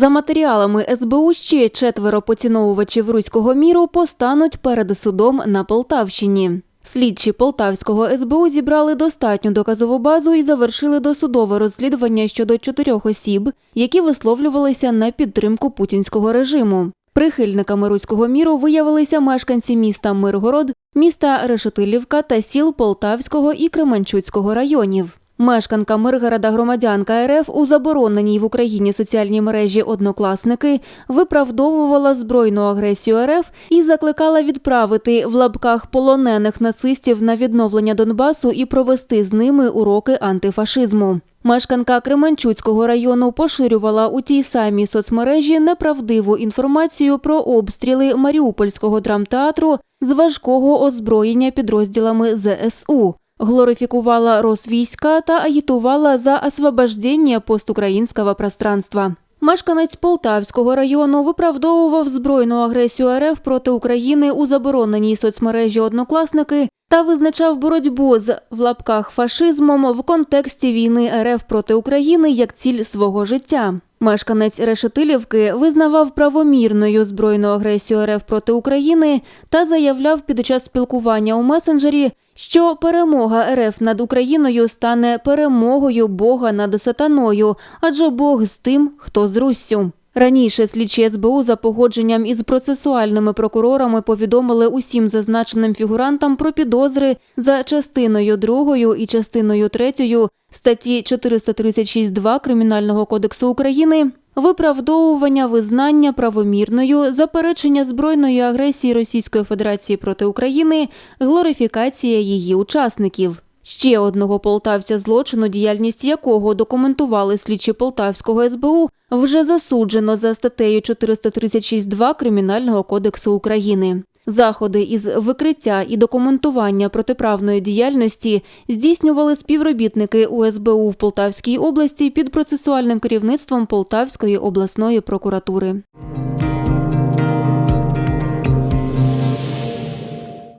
За матеріалами СБУ ще четверо поціновувачів руського міру постануть перед судом на Полтавщині. Слідчі Полтавського СБУ зібрали достатню доказову базу і завершили досудове розслідування щодо чотирьох осіб, які висловлювалися на підтримку путінського режиму. Прихильниками руського міру виявилися мешканці міста Миргород, міста Решетилівка та сіл Полтавського і Кременчуцького районів. Мешканка Миргорода громадянка РФ у забороненій в Україні соціальній мережі Однокласники виправдовувала збройну агресію РФ і закликала відправити в лапках полонених нацистів на відновлення Донбасу і провести з ними уроки антифашизму. Мешканка Кременчуцького району поширювала у тій самій соцмережі неправдиву інформацію про обстріли Маріупольського драмтеатру з важкого озброєння підрозділами ЗСУ глорифікувала Росвійська та агітувала за освобождення постукраїнського пространства. Мешканець Полтавського району виправдовував збройну агресію РФ проти України у забороненій соцмережі Однокласники та визначав боротьбу з в лапках фашизмом в контексті війни РФ проти України як ціль свого життя. Мешканець Решетилівки визнавав правомірною збройну агресію РФ проти України та заявляв під час спілкування у месенджері, що перемога РФ над Україною стане перемогою Бога над сатаною, адже Бог з тим, хто з Руссю. Раніше слідчі СБУ за погодженням із процесуальними прокурорами повідомили усім зазначеним фігурантам про підозри за частиною 2 і частиною 3 статті 436.2 Кримінального кодексу України виправдовування визнання правомірною, заперечення збройної агресії Російської Федерації проти України, глорифікація її учасників. Ще одного полтавця злочину, діяльність якого документували слідчі Полтавського СБУ, вже засуджено за статтею 436.2 Кримінального кодексу України. Заходи із викриття і документування протиправної діяльності здійснювали співробітники УСБУ в Полтавській області під процесуальним керівництвом Полтавської обласної прокуратури.